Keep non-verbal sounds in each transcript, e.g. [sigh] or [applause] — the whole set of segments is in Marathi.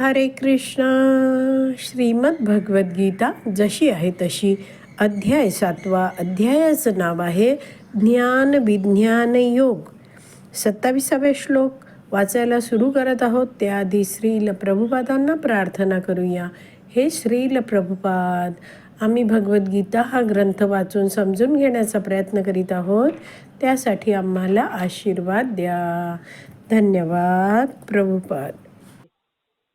हरे कृष्ण। श्रीमद भगवद्गीता जशी आहे तशी अध्याय सातवा अध्यायाचं नाव आहे ज्ञान विज्ञान योग. सत्ताविसावे श्लोक वाचायला सुरू करत आहोत. त्याआधी श्रील प्रभुपादांना प्रार्थना करूया. हे श्रील प्रभुपाद आम्ही भगवद्गीता हा ग्रंथ वाचून समजून घेण्याचा प्रयत्न करीत आहोत. त्यासाठी आम्हाला आशीर्वाद द्या. धन्यवाद प्रभुपाद.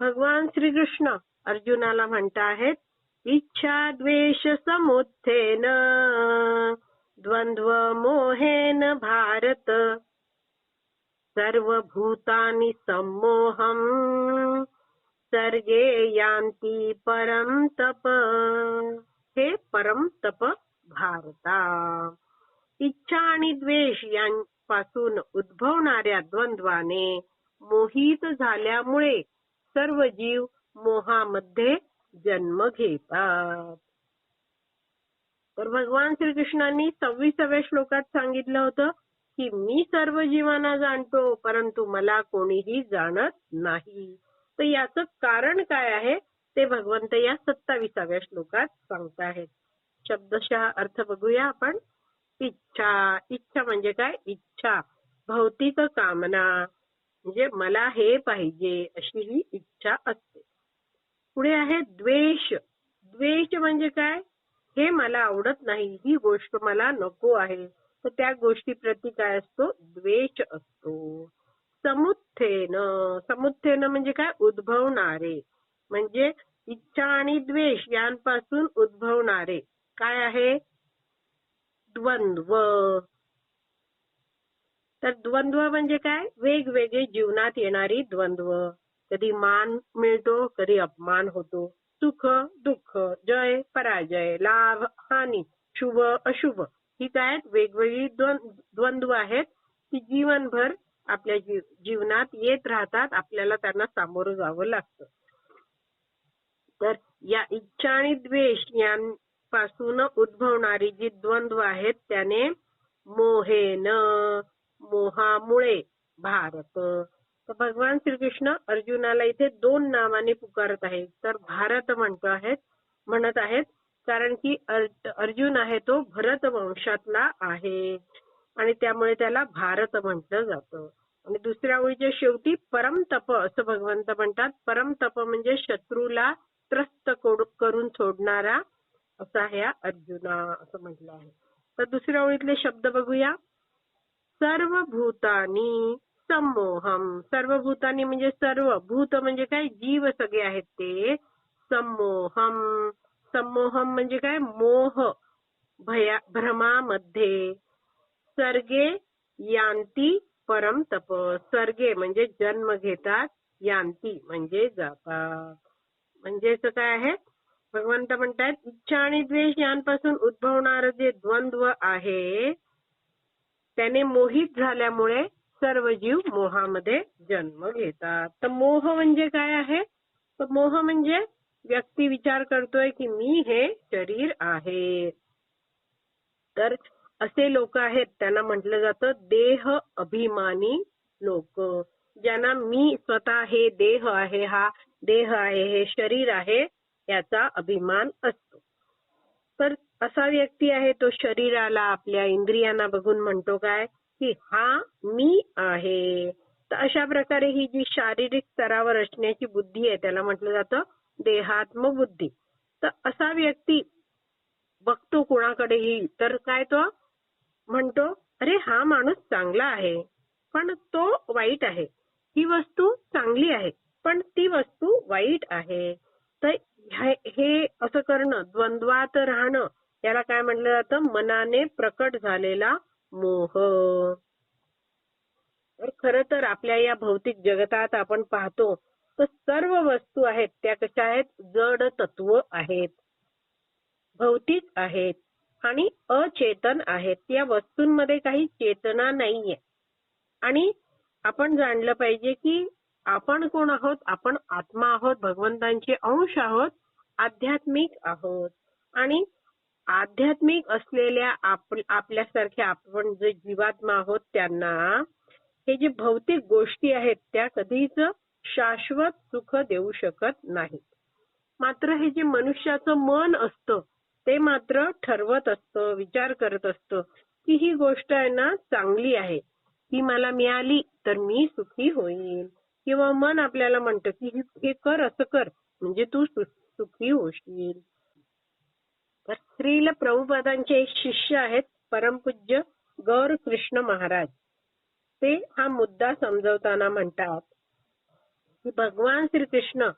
भगवान श्रीकृष्ण अर्जुनाला म्हणता आहेत इच्छा द्वेष समुत्थेन द्वंद्व मोहेन भारत सर्वभूतानि सम्मोहम सर्गे यांती परम तप हे परम तप भारता. इच्छा आणि द्वेष यांपासून उद्भवणाऱ्या द्वंद्वाने मोहित झाल्यामुळे सर्व जीव मोहामध्ये जन्म घेतात. तर भगवान श्रीकृष्णांनी सव्वीसाव्या श्लोकात सांगितलं होतं की मी सर्व जीवांना जाणतो परंतु मला कोणीही जाणत नाही. तर याचं कारण काय आहे? ते भगवंत या सत्ताविसाव्या श्लोकात सांगताहेत शब्दशः अर्थ बघूया आपण. इच्छा. इच्छा म्हणजे काय? इच्छा. भौतिक कामना. म्हणजे मला हे पाहिजे अशी ही इच्छा असते. पुढे आहे द्वेष. द्वेष म्हणजे काय? हे मला आवडत नाही. ही गोष्ट मला नको आहे. तर त्या गोष्टी प्रती काय असतो? द्वेष असतो. समुत्थेन. समुत्थेन म्हणजे काय? उद्भवणारे. म्हणजे इच्छा आणि द्वेष यांपासून उद्भवणारे. काय आहे? द्वंद्व. तर द्वंद्व म्हणजे काय? वेगवेगळे जीवनात येणारी द्वंद्व. कधी मान मिळतो कधी अपमान होतो. सुख दुःख जय पराजय लाभ हानी शुभ अशुभ ही काय वेगवेगळी द्वंद्व आहेत ती जीवनभर आपल्या जीवनात येत राहतात. आपल्याला त्यांना सामोरं जावं लागतं. तर या इच्छा आणि द्वेष यांपासून उद्भवणारी जी द्वंद्व आहेत त्याने मोहेन मोहामुळे भारत. तर भगवान श्रीकृष्ण अर्जुनाला इथे दोन नावाने पुकारत आहेत. तर भारत म्हणतो आहेत म्हणत आहेत कारण की अर्जुन आहे तो भरत वंशातला आहे. आणि त्यामुळे त्याला भारत म्हटलं जातं. आणि दुसऱ्या ओळीच्या शेवटी परमतप असं भगवंत म्हणतात. परमतप म्हणजे शत्रूला त्रस्त करून सोडणारा असा ह्या अर्जुना असं म्हटलं आहे. तर दुसऱ्या ओळीतले शब्द बघूया. सर्व भूतानी संमोहम सर्व भूतानी म्हणजे सर्व भूत म्हणजे काय? जीव सगळे आहेत ते संमोहम संमोहम म्हणजे काय? मोह भया भ्रमामध्ये सर्गे यांती परम तप. सर्गे म्हणजे जन्म घेतात यांती म्हणजे जातात म्हणजेच काय आहे? भगवंत म्हणतात इच्छा आणि द्वेष यांपासून उद्भवणार जे द्वंद्व आहे त्याने मोहित झाल्यामुळे सर्व जीव मोहामध्ये जन्म घेतात. तर मोह म्हणजे काय आहे? तर मोह म्हणजे व्यक्ती विचार करतोय की मी हे शरीर आहे. तर असे लोक आहेत त्यांना म्हटलं जातं देह अभिमानी लोक ज्यांना मी स्वतः हे देह आहे हा देह आहे हे शरीर आहे याचा अभिमान असतो. तर असा व्यक्ती आहे तो शरीराला आपल्या इंद्रियांना बघून म्हणतो काय? की हा मी आहे. तर अशा प्रकारे ही जी शारीरिक स्तरावर असण्याची बुद्धी आहे त्याला म्हटलं जातं देहात्म बुद्धी तर असा व्यक्ती बघतो कुणाकडेही तर काय तो? म्हणतो अरे हा माणूस चांगला आहे पण तो वाईट आहे. ही वस्तू चांगली आहे पण ती वस्तू वाईट आहे. तर हे असं करणं द्वंद्वात राहणं याला काय म्हटलं जातं? मनाने प्रकट झालेला मोह. तर खर तर आपल्या या भौतिक जगतात आपण पाहतो तर सर्व वस्तू आहेत त्या कशा आहेत? जड तत्व आहेत. भौतिक आहेत आणि अचेतन आहेत. या वस्तूंमध्ये काही चेतना नाहीये. आणि आपण जाणलं पाहिजे की आपण कोण आहोत? आपण आत्मा आहोत भगवंतांचे अंश आहोत आध्यात्मिक आहोत. आणि आध्यात्मिक असलेल्या आपल्यासारख्या आपण जे जीवात्मा आहोत त्यांना हे जे भौतिक गोष्टी आहेत त्या कधीच शाश्वत सुख देऊ शकत नाही मात्र हे जे मनुष्याचं मन असतं ते मात्र ठरवत असतं विचार करत असतं की ही गोष्ट आहे ना चांगली आहे. ही मला मिळाली तर मी सुखी होईल किंवा मन आपल्याला म्हणतं की हे- कर असं कर. म्हणजे तू सुखी होशील. तर श्रील प्रभुपादांचे एक शिष्य आहेत परमपूज्य गौर कृष्ण महाराज. ते हा मुद्दा समजवताना म्हणतात की भगवान श्रीकृष्ण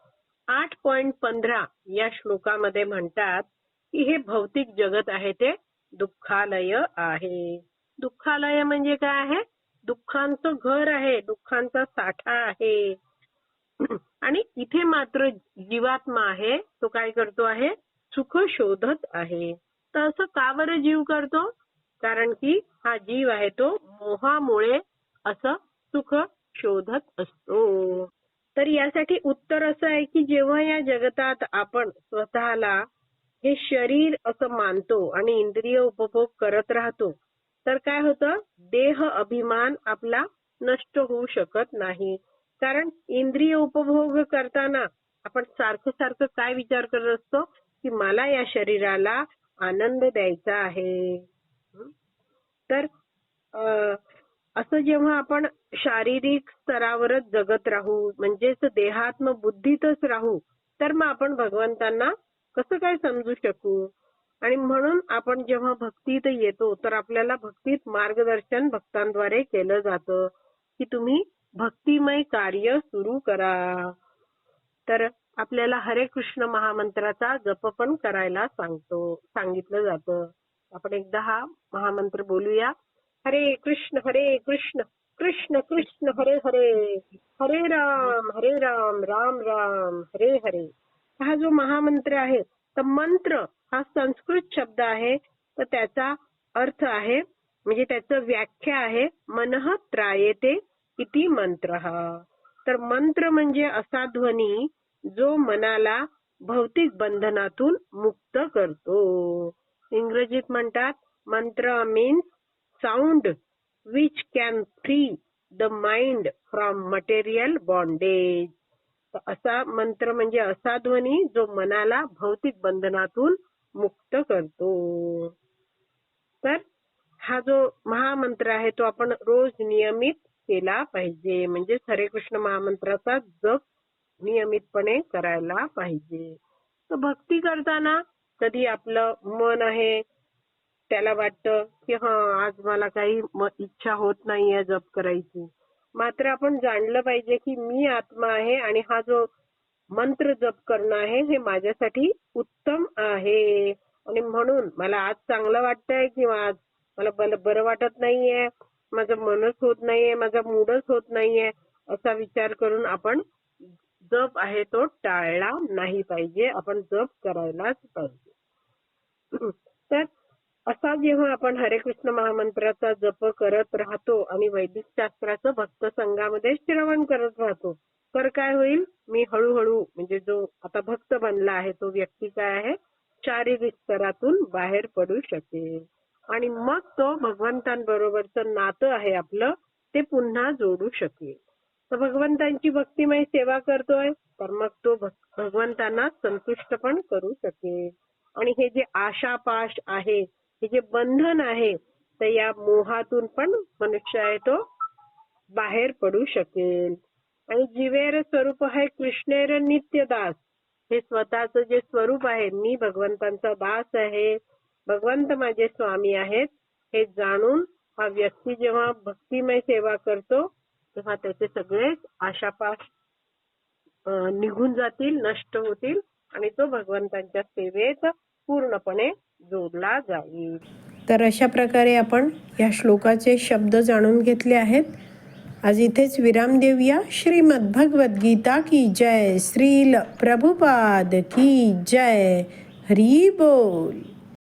आठ पॉइंट पंधरा या श्लोकामध्ये म्हणतात की हे भौतिक जगत आहे ते दुःखालय आहे. दुःखालय म्हणजे काय आहे? दुःखांचं घर आहे दुःखांचा साठा आहे. [clears throat] आणि इथे मात्र जीवात्मा आहे तो काय करतो आहे? सुख शोधत आहे. तर असं का बरं जीव करतो? कारण की हा जीव आहे तो मोहामुळे असं सुख शोधत असतो. तर यासाठी उत्तर असं आहे की जेव्हा या जगतात आपण स्वतःला हे शरीर असं मानतो आणि इंद्रिय उपभोग करत राहतो तर काय होतं? देह अभिमान आपला नष्ट होऊ शकत नाही. कारण इंद्रिय उपभोग करताना आपण सारखं सारखं काय विचार करत असतो? की मला या शरीराला आनंद द्यायचा आहे. तर असं जेव्हा आपण शारीरिक स्तरावरच जगत राहू म्हणजेच देहात्म बुद्धीतच राहू तर मग आपण भगवंतांना कसं काय समजू शकू? आणि म्हणून आपण जेव्हा भक्तीत येतो तर आपल्याला भक्तीत मार्गदर्शन भक्तांद्वारे केलं जातं की तुम्ही भक्तिमय कार्य सुरू करा. तर आपल्याला हरे कृष्ण महामंत्राचा जप पण करायला सांगतो सांगितलं जातं. आपण एकदा हा महामंत्र बोलूया. हरे कृष्ण हरे कृष्ण कृष्ण कृष्ण हरे हरे हरे राम हरे राम राम राम हरे हरे. हा जो महामंत्र आहे तर मंत्र हा संस्कृत शब्द आहे तर त्याचा अर्थ आहे म्हणजे त्याचं व्याख्या आहे मनः त्रायते इति मंत्र. तर मंत्र म्हणजे असा ध्वनी जो मनाला भौतिक बंधनातून मुक्त करतो. इंग्रजीत म्हणतात mantra means sound which can free the mind from material bondage असा मंत्र म्हणजे असा ध्वनी जो मनाला भौतिक बंधनातून मुक्त करतो. तर हा जो महामंत्र आहे तो आपण रोज नियमित केला पाहिजे. म्हणजे हरे कृष्ण महामंत्राचा जप नियमितपणे करायला पाहिजे. तर भक्ती करताना कधी आपलं मन आहे त्याला वाटतं की हा आज मला काही इच्छा होत नाहीये जप करायची. मात्र आपण जाणलं पाहिजे की मी आत्मा आहे आणि हा जो मंत्र जप करणं आहे हे माझ्यासाठी उत्तम आहे. आणि म्हणून मला आज चांगलं वाटतंय किंवा आज मला बरं वाटत नाहीये माझं मनच होत नाहीये माझा मूडच होत नाहीये असा विचार करून आपण जप आहे तो टाळला नाही पाहिजे. आपण जप करायलाच पाहिजे. [clears throat] तर असा जेव्हा आपण हरे कृष्ण महामंत्राचा जप करत राहतो आणि वैदिक शास्त्राचं भक्त संघामध्ये श्रवण करत राहतो तर काय होईल? मी हळूहळू म्हणजे जो आता भक्त बनला आहे तो व्यक्ती काय आहे? शारीरिक स्तरातून बाहेर पडू शकेल. आणि मग तो भगवंतांबरोबरचं नातं आहे आपलं ते पुन्हा जोडू शकेल. भगवंतांची भक्तिमय सेवा करतोय. तर मग तो भगवंतांना संतुष्ट पण करू शकेल. आणि हे जे आशापाश आहे हे जे बंधन आहे तर या मोहातून पण मनुष्य आहे तो बाहेर पडू शकेल. आणि जीवेर स्वरूप आहे कृष्णेर नित्यदास. हे स्वतःचं जे स्वरूप आहे मी भगवंतांचा दास आहे. भगवंत माझे स्वामी आहेत. हे जाणून हा व्यक्ती जेव्हा भक्तिमय सेवा करतो तेव्हा त्याचे सगळेच आशापास निघून जातील नष्ट होतील आणि तो भगवंतांच्या सेवेत पूर्णपणे जोडला जाईल. तर अशा प्रकारे आपण या श्लोकाचे शब्द जाणून घेतले आहेत. आज इथेच विराम देऊया. श्रीमद भगवद्गीता की जय. श्रील प्रभुपाद की जय. हरी बोल.